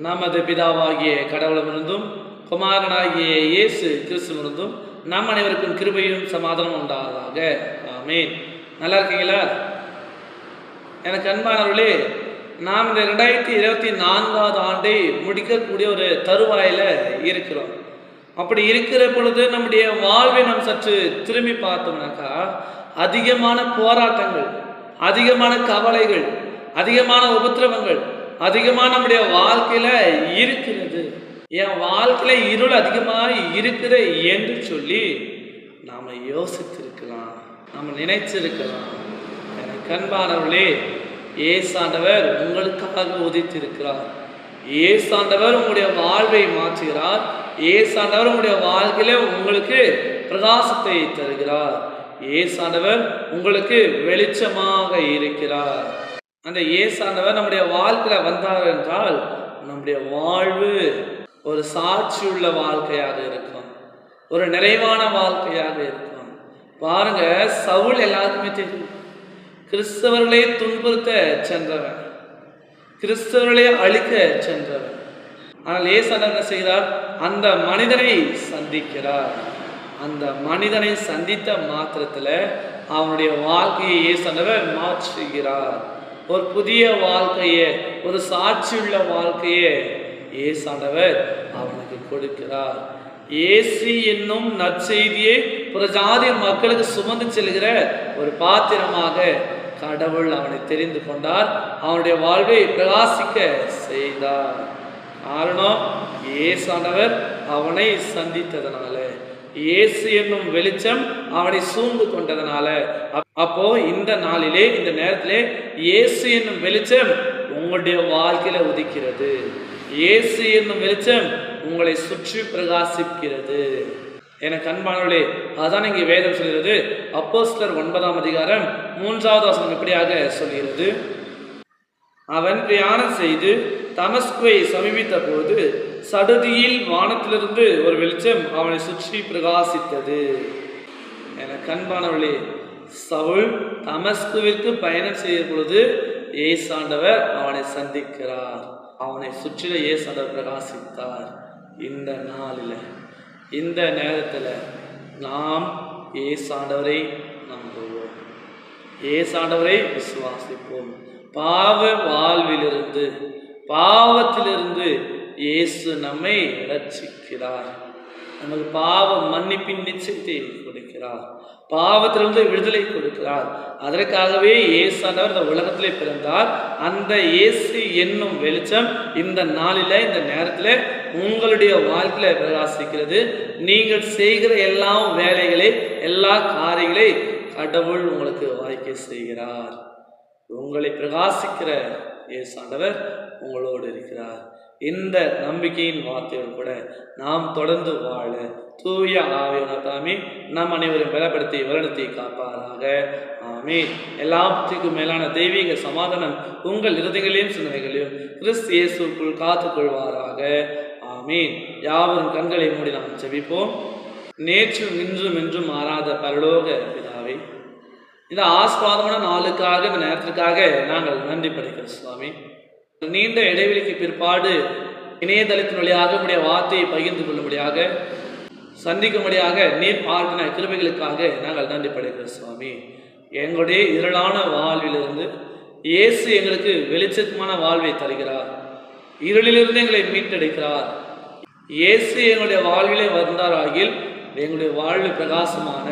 நமது பிதாவாகிய கடவுளமிருந்தும் குமாரனாகிய இயேசு கிறிஸ்துவிருந்தும் நம் அனைவருக்கும் கிருபையும் சமாதானம் உண்டாவதாக. ஆமென். நல்லா இருக்கீங்களா? எனக்கு அன்பானவர்களே நாம் இந்த ரெண்டாயிரத்தி இருபத்தி நான்காவது ஆண்டை முடிக்கக்கூடிய ஒரு தருவாயில இருக்கிறோம். அப்படி இருக்கிற பொழுது நம்முடைய வாழ்வை நாம் சற்று திரும்பி பார்த்தோம்னாக்கா அதிகமான போராட்டங்கள் அதிகமான கவலைகள் அதிகமான உபத்திரவங்கள் அதிகமாக நம்முடைய வாழ்க்கையில் இருக்கிறது. என் வாழ்க்கையில் இருள் அதிகமாக இருக்குது என்று சொல்லி நாம் யோசித்திருக்கலாம். நாம் நினைச்சிருக்கலாம் எனக்கு அன்பானவர்களே ஏசாண்டவர் உங்களுக்காக உதித்திருக்கிறார். ஏசாண்டவர் உங்களுடைய வாழ்வை மாற்றுகிறார். ஏசாண்டவர் உங்களுடைய வாழ்க்கையில உங்களுக்கு பிரகாசத்தை தருகிறார். ஏசாண்டவர் உங்களுக்கு வெளிச்சமாக இருக்கிறார். அந்த ஏசாண்டவர் நம்முடைய வாழ்க்கையில வந்தார் என்றால் நம்முடைய வாழ்வு ஒரு சாட்சியுள்ள வாழ்க்கையாக இருக்கும். ஒரு நிறைவான வாழ்க்கையாக இருக்கும். பாருங்க சவுல் எல்லாருக்குமே தெரியும். கிறிஸ்தவர்களே துன்புறுத்த சென்றவன். கிறிஸ்தவர்களே அழிக்க சென்றவன். ஆனால் ஏசாண்டவர் என்ன செய்கிறார்? அந்த மனிதனை சந்திக்கிறார். அந்த மனிதனை சந்தித்த மாத்திரத்துல அவனுடைய வாழ்க்கையை ஏசாண்டவர் மாற்றுகிறார். ஒரு புதிய வாழ்க்கையை ஒரு சாட்சியுள்ள வாழ்க்கையை ஏசாண்டவர் அவனுக்கு கொடுக்கிறார். ஏசி என்னும் நற்செய்தியை புறஜாதி மக்களுக்கு சுமந்து செல்கிற ஒரு பாத்திரமாக கடவுள் அவனை தெரிந்து கொண்டார். அவனுடைய வாழ்வை பிரகாசிக்க செய்தார். காரணம் ஏசாண்டவர் அவனை சந்தித்ததனால. இயேசு என்னும் வெளிச்சம் அவனை சூழ்ந்து கொண்டதுனால. அப்போ இந்த நாளிலே இந்த நேரத்திலே இயேசு என்னும் வெளிச்சம் உங்களுடைய வாழ்க்கையில உதிக்கிறது. இயேசு என்னும் வெளிச்சம் உங்களை சுற்றி பிரகாசிக்கிறது. எனக்கு அன்பானவர்களே அதான் இங்கே வேதம் சொல்கிறது. அப்போஸ்லர் ஒன்பதாம் அதிகாரம் மூன்றாவது வசனம் இப்படியாக சொல்கிறது? அவன் பிரயாணம் செய்து தமஸ்குவை சமீபித்த போது சடுதியில் வானத்திலிருந்து ஒரு வெளிச்சம் அவனை சுற்றி பிரகாசித்தது. என கண்பானவளே சவுல் தமஸ்குவிற்கு பயணம் செய்யும் பொழுது ஏசாண்டவர் அவனை சந்திக்கிறார். அவனை சுற்றில ஏசாண்டவர் பிரகாசித்தார். இந்த நாளில் இந்த நேரத்தில் நாம் ஏசாண்டவரை நம்புவோம். ஏசாண்டவரை விசுவாசிப்போம். பாவ வாழ்விலிருந்து பாவத்திலிருந்து இயேசு நம்மை ரட்சிக்கிறார் நமக்கு பாவ மன்னிப்பின் நிச்சயத்தை கொடுக்கிறார். பாவத்திலிருந்து விடுதலை கொடுக்கிறார். அதற்காகவே இயேசாண்டவர் இந்த உலகத்திலே பிறந்தார். அந்த இயேசு என்னும் வெளிச்சம் இந்த நாளில் இந்த நேரத்தில் உங்களுடைய வாழ்க்கையில பிரகாசிக்கிறது. நீங்கள் செய்கிற எல்லா வேலைகளை எல்லா காரியங்களை கடவுள் உங்களுக்கு வாய்க்க செய்கிறார். உங்களை பிரகாசிக்கிற இயேசாண்டவர் உங்களோடு இருக்கிறார். இந்த நம்பிக்கையின் வார்த்தைகள் கூட நாம் தொடர்ந்து வாழ தூய ஆவியான தாமே நம் அனைவரும் பலப்படுத்தி வருணத்தை காப்பாராக. ஆமே எல்லாவற்றுக்கும் மேலான தெய்வீக சமாதானம் உங்கள் இருதயங்களையும் சிந்தனைகளையும் கிறிஸ்து இயேசுக்குள் காத்துக்கொள்வாராக. ஆமீன். யாவரும் கண்களை மூடி நாம் செவிப்போம் நேற்றும் இன்றும் என்றும் மாறாத பரலோக பிதா இந்த ஆஸ்வாதமான நாளுக்காக இந்த நேரத்திற்காக நாங்கள் நன்றி படைக்கிறோம் சுவாமி. நீண்ட இடைவெளிக்கு பிற்பாடு இணையதளத்தின் வழியாக உடைய வார்த்தையை பகிர்ந்து கொள்ளும்படியாக சந்திக்கும்படியாக நீர் பார்க்கின கிருபைகளுக்காக நாங்கள் நன்றி படைக்கிறோம் சுவாமி. எங்களுடைய இருளான வாழ்விலிருந்து இயேசு எங்களுக்கு வெளிச்சமான வாழ்வை தருகிறார். இருளிலிருந்து எங்களை மீட்டெடுக்கிறார். இயேசு எங்களுடைய வாழ்விலே வந்தாராகில் எங்களுடைய வாழ்வு பிரகாசமான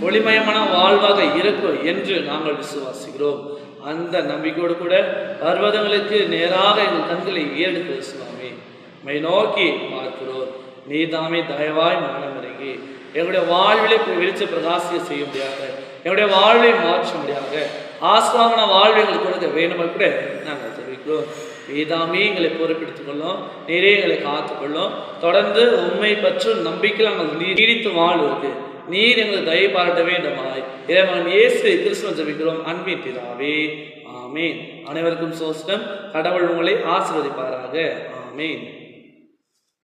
ஒளிமயமான வாழ்வாக இருக்கும் என்று நாங்கள் விசுவாசிக்கிறோம். அந்த நம்பிக்கையோடு கூட பர்வதங்களுக்கு நேராக எங்கள் கண்களை ஏறெடுக்கிறது சுவாமி மை நோக்கி பார்க்கிறோம். நீதாமே தயவாய் மனமிறங்கி எங்களுடைய வாழ்விலே வெளிச்ச பிரகாசிய செய்ய முடியாது எங்களுடைய வாழ்வை மாற்ற முடியாது ஆஸ்வாமன வாழ்வை எங்களுக்கு கொடுக்க வேணுமா கூட நாங்கள் தெரிவிக்கிறோம். நீதாமே எங்களை பொறுப்பெடுத்துக் கொள்ளும். நீரே எங்களை காத்துக்கொள்ளும் தொடர்ந்து உண்மை பற்றும் நம்பிக்கை நாங்கள் நீ- நீடித்து வாழ்வுக்கு நீர் எங்களுக்கு தயவு பாராட்ட வேண்டுமாய். இறைவன் இயேசு கிறிஸ்துவ ஜபிக்கிறோம். அன்பின் பிதாவே ஆமீன். அனைவருக்கும் சோஸ்டம். கடவுள் உங்களை ஆசிர்வதிப்பாராக. ஆமீன்.